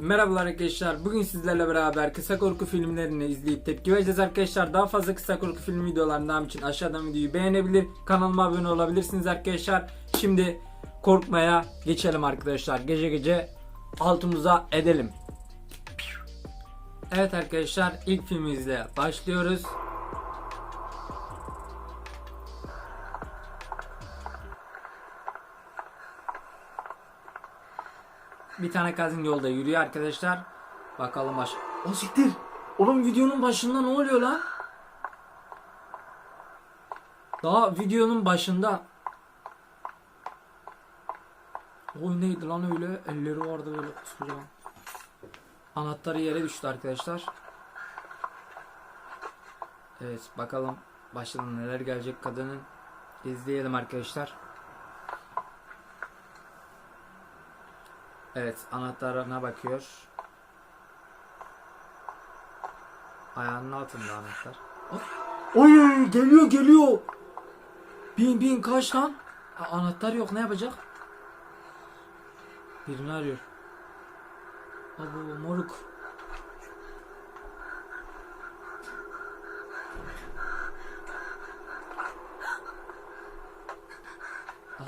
Merhabalar arkadaşlar. Bugün sizlerle beraber kısa korku filmlerini izleyip tepki vereceğiz arkadaşlar. Daha fazla kısa korku film videolarından için aşağıdan videoyu beğenebilir, kanalıma abone olabilirsiniz arkadaşlar. Şimdi korkmaya geçelim arkadaşlar. Gece gece altımıza edelim. Evet arkadaşlar ilk filmimizle başlıyoruz. Bir tane kadın yolda yürüyor arkadaşlar. Bakalım baş... O siktir. Oğlum videonun başında ne oluyor lan? Daha videonun başında. O neydi lan öyle? Elleri vardı böyle koskocaman. Anahtarı yere düştü arkadaşlar. Evet bakalım başına neler gelecek kadının. İzleyelim arkadaşlar. Evet anahtarına bakıyor. Ayağının altında anahtar. Oy geliyor geliyor. Bin bin kaç lan? Anahtar yok ne yapacak? Birini arıyor. Abo moruk.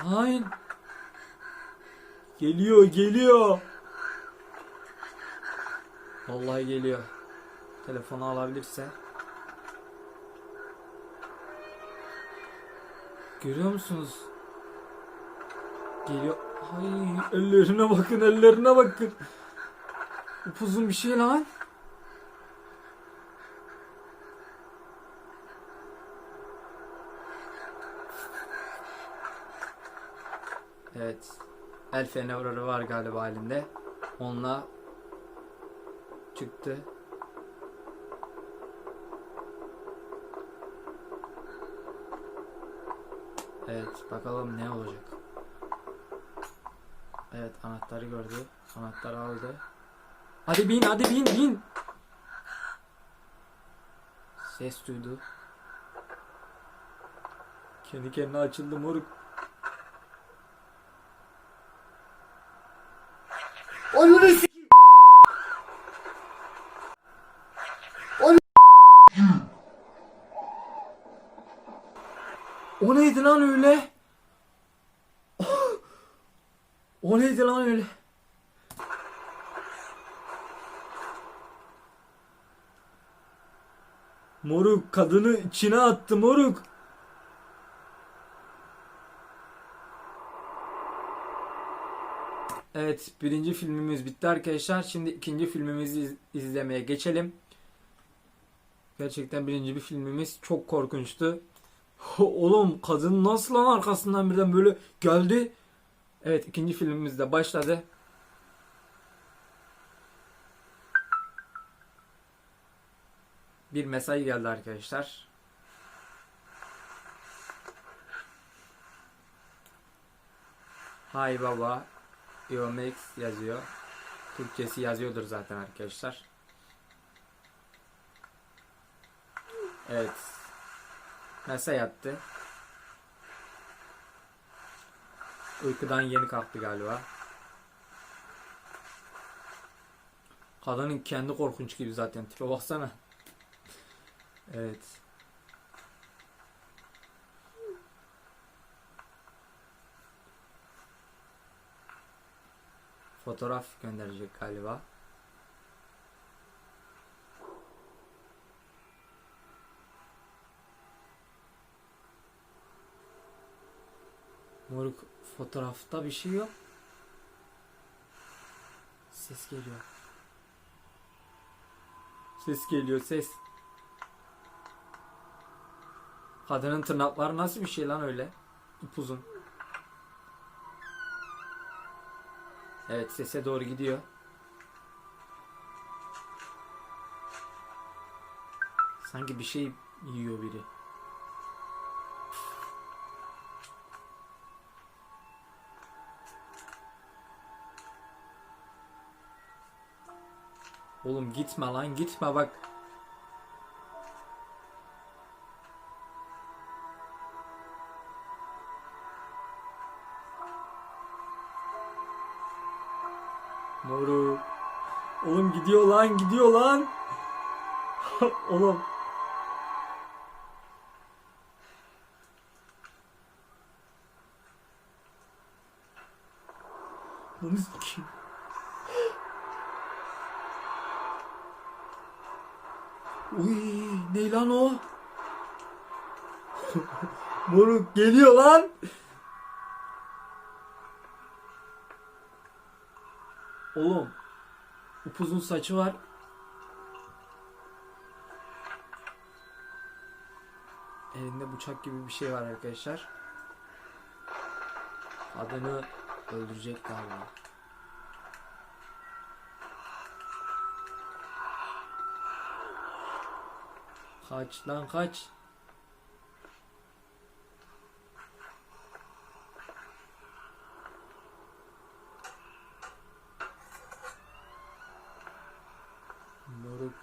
Hain. Geliyor geliyor. Vallahi geliyor. Telefonu alabilirse. Görüyor musunuz? Geliyor. Ay ellerine bakın ellerine bakın. Upuzun bir şey lan. Evet. El feneri var galiba elinde. Onunla çıktı. Evet bakalım ne olacak. Evet anahtarı gördü. Anahtarı aldı. Hadi bin hadi bin bin. Ses duydu. Kendi kendine açıldı moruk. Ananı s***. O neydi lan öyle? O neydi lan öyle? Moruk kadını içine attı moruk. Evet birinci filmimiz bitti arkadaşlar. Şimdi ikinci filmimizi iz- izlemeye geçelim. Gerçekten birinci bir filmimiz çok korkunçtu. Oğlum kadın nasıl lan arkasından birden böyle geldi. Evet ikinci filmimiz de başladı. Bir mesaj geldi arkadaşlar. Hi baba. Yomex yazıyor. Türkçesi yazıyordur zaten arkadaşlar. Evet. Mesaj attı. Uykudan yeni kalktı galiba. Kadının kendi korkunç gibi zaten tipe baksana. Evet. Fotoğraf gönderecek galiba. Moruk fotoğrafta bir şey yok. Ses geliyor. Ses geliyor ses. Kadının tırnakları nasıl bir şey lan öyle? Upuzun. Evet sese doğru gidiyor. Sanki bir şey yiyor biri. Oğlum gitme lan gitme bak. Moruk. Oğlum gidiyor lan gidiyor lan. Oğlum. Onu sikeyim. Uy, ne lan o? Moruk geliyor lan. Oğlum. Upuzun saçı var. Elinde bıçak gibi bir şey var arkadaşlar. Adını öldürecek galiba. Kaç lan kaç. Moruk.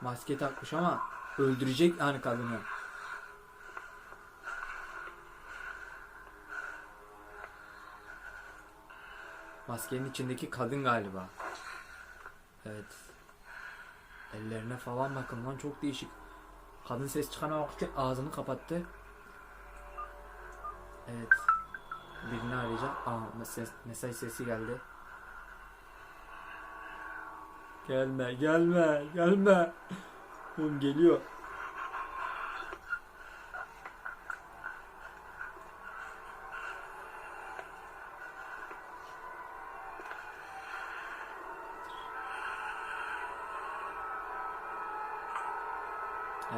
Maske takmış ama öldürecek yani kadını. Maskenin içindeki kadın galiba. Evet. Ellerine falan bakın lan çok değişik. Kadın ses çıkana bakırken ağzını kapattı. Evet. Birini arayacağım. Aa mesaj, mesaj sesi geldi. Gelme gelme gelme. Oğlum geliyor.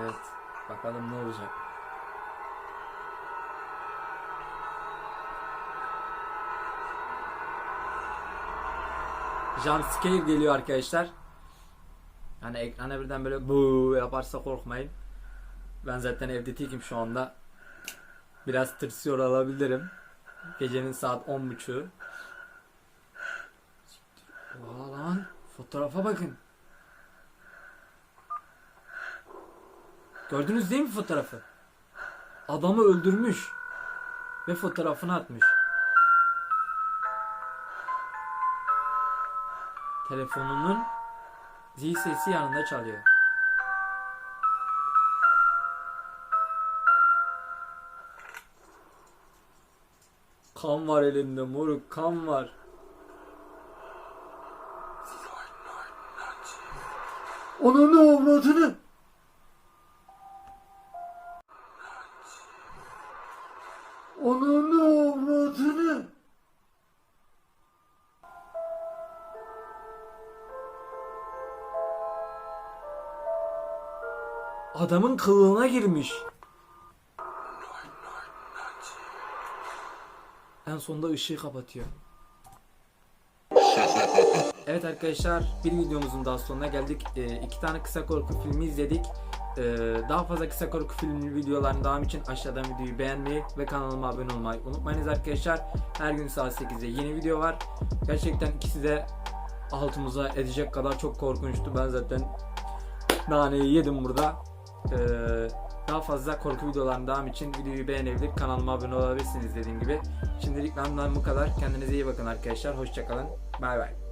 Evet. Bakalım ne olacak. Jumpscare geliyor arkadaşlar. Yani ekrana birden böyle bu yaparsa korkmayın. Ben zaten evde tekim şu anda. Biraz tırsıyor olabilirim. Gecenin saat 10.30'u. Oha lan. Fotoğrafa bakın. Gördünüz değil mi fotoğrafı? Adamı öldürmüş. Ve fotoğrafını atmış. Telefonunun zil sesi yanında çalıyor. Kan var elinde moruk kan var. Onun avradını? Adamın kılığına girmiş. En sonunda ışığı kapatıyor. Evet arkadaşlar bir videomuzun daha sonuna geldik. Ee, iki tane kısa korku filmi izledik. Ee, daha fazla kısa korku filmi videoların devamı için aşağıdan videoyu beğenmeyi ve kanalıma abone olmayı unutmayınız arkadaşlar. Her gün saat 8'de yeni video var. Gerçekten ikisi de altımıza edecek kadar çok korkunçtu. Ben zaten naneyi yedim burada. Ee, daha fazla korku videolarının devamı için videoyu beğenebilir, kanalıma abone olabilirsiniz dediğim gibi. Şimdilik benden bu kadar. Kendinize iyi bakın arkadaşlar. Hoşçakalın. Bay bay.